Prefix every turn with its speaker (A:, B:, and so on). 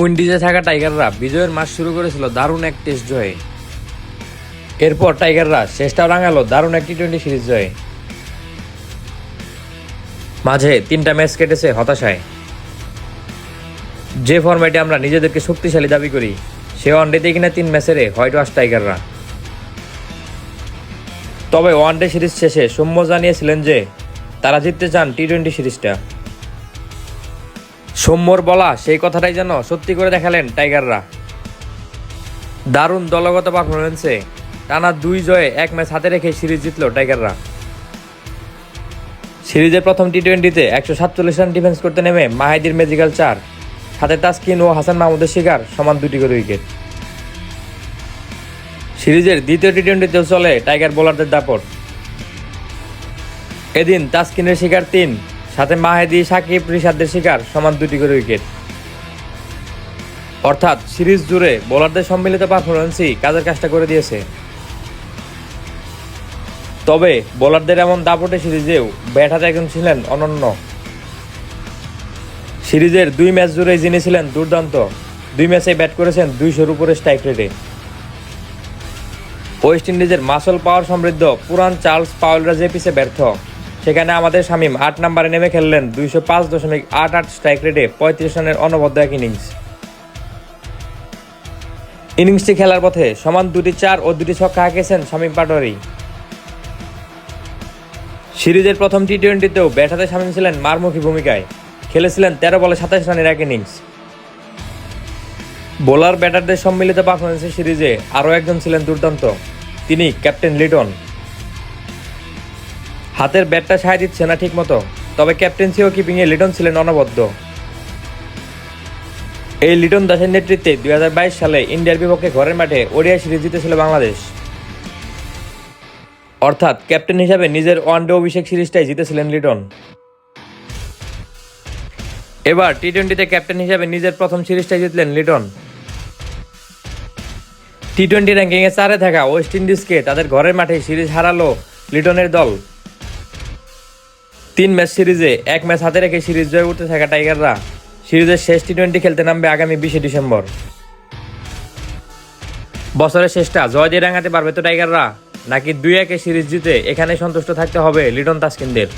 A: উইন্ডিজে থাকা টাইগাররা বিজয়ের মাস শুরু করেছিল দারুণ এক টেস্ট জয়ে। এরপর টাইগাররা শেষটাও রাঙালো দারুণ এক টি টোয়েন্টি সিরিজ জয়ে। মাঝে তিনটা ম্যাচ কেটেছে হতাশায়। যে ফরম্যাটে আমরা নিজেদেরকে শক্তিশালী দাবি করি, সে ওয়ানডেতে কিনা তিন ম্যাচেরে হোয়াইট ওয়াশ টাইগাররা। তবে ওয়ানডে সিরিজ শেষে সৌম্য জানিয়েছিলেন যে, তারা জিততে চান টি টোয়েন্টি সিরিজটা। সৌম্যর বলা, সেই কথাটাই যেন সত্যি করে দেখালেন টাইগাররা। দারুণ দলগত পারফরমেন্সে টানা দুই জয়ে এক ম্যাচ হাতে রেখে সিরিজ জিতল টাইগাররা। সিরিজের প্রথম টি টোয়েন্টিতে একশো সাতচল্লিশ রান ডিফেন্স করতে নেমে মাহিদির ম্যাজিক্যাল চার, সাথে তাসকিন ও হাসান মাহমুদের শিকার সমান দুটি করে উইকেট। সিরিজের দ্বিতীয় টি টোয়েন্টিতেও চলে টাইগার বোলারদের দাপট। এদিন তাসকিনের শিকার তিন সাথে মাহেদি, সাকিব, রিশাদদের শিকার, সমান দুটি করে উইকেট। অর্থাৎ সিরিজ জুড়ে বোলারদের সম্মিলিত পারফরমেন্সই কাজের কাজটা করে দিয়েছে। তবে বোলারদের এমন দাপটে সিরিজেও ব্যাট হাতে একজন ছিলেন অনন্য। সিরিজের দুই ম্যাচ জুড়ে যিনি ছিলেন দুর্দান্ত, দুই ম্যাচে ব্যাট করেছেন দুইশোর উপরে স্ট্রাইক রেটে। ওয়েস্ট ইন্ডিজের মাসল পাওয়ার সমৃদ্ধ পুরান চার্লস পাওয়েলরা যে পিছে ব্যর্থ সেখানে আমাদের শামিম আট নম্বরে নেমে খেললেন দুইশো পাঁচ দশমিক আট আট স্ট্রাইক রেটে পঁয়ত্রিশ রানের অনবদ্য এক ইনিংস ইনিংসটি খেলার পথে সমান দুটি চার ও দুটি ছক্কা হাঁকিয়েছেন শামিম পাটোয়ারি। সিরিজের প্রথম টি টোয়েন্টিতেও ব্যাট হাতে সামিল ছিলেন মারমুখী ভূমিকায়। খেলেছিলেন তেরো বলে সাতাশ রানের এক ইনিংস বোলার ব্যাটারদের সম্মিলিত পারফরমেন্সের সিরিজে আরও একজন ছিলেন দুর্দান্ত, তিনি ক্যাপ্টেন লিটন। হাতের ব্যাটটা সায় দিচ্ছে না ঠিক মতো তবে ক্যাপ্টেন্সি ও কিপিংয়ে লিটন ছিলেন অনবদ্য? এই লিটন দাসের নেতৃত্বে দু হাজার বাইশ সালে ইন্ডিয়ার বিপক্ষে ঘরের মাঠে ওডিআই সিরিজ জিতেছিল বাংলাদেশ। অর্থাৎ ক্যাপ্টেন হিসাবে নিজের ওয়ানডে অভিষেক সিরিজটাই জিতেছিলেন লিটন। এবার টি টোয়েন্টিতে ক্যাপ্টেন হিসাবে নিজের প্রথম সিরিজটাই জিতলেন লিটন। টি টোয়েন্টি র্যাঙ্কিংয়ে চারে থাকা ওয়েস্ট ইন্ডিজকে তাদের ঘরের মাঠে সিরিজ হারালো লিটনের দল। তিন ম্যাচ সিরিজে, এক ম্যাচ হাতে রেখে সিরিজ জয় উঠতে থাকা টাইগাররা সিরিজের শেষ টি টোয়েন্টি খেলতে নামবে আগামী বিশে ডিসেম্বর। বছরের শেষটা জয় দিয়ে রাঙাতে পারবে তো টাইগাররা, নাকি দুই একে সিরিজ জিতে এখানে সন্তুষ্ট থাকতে হবে লিটন তাসকিনদের?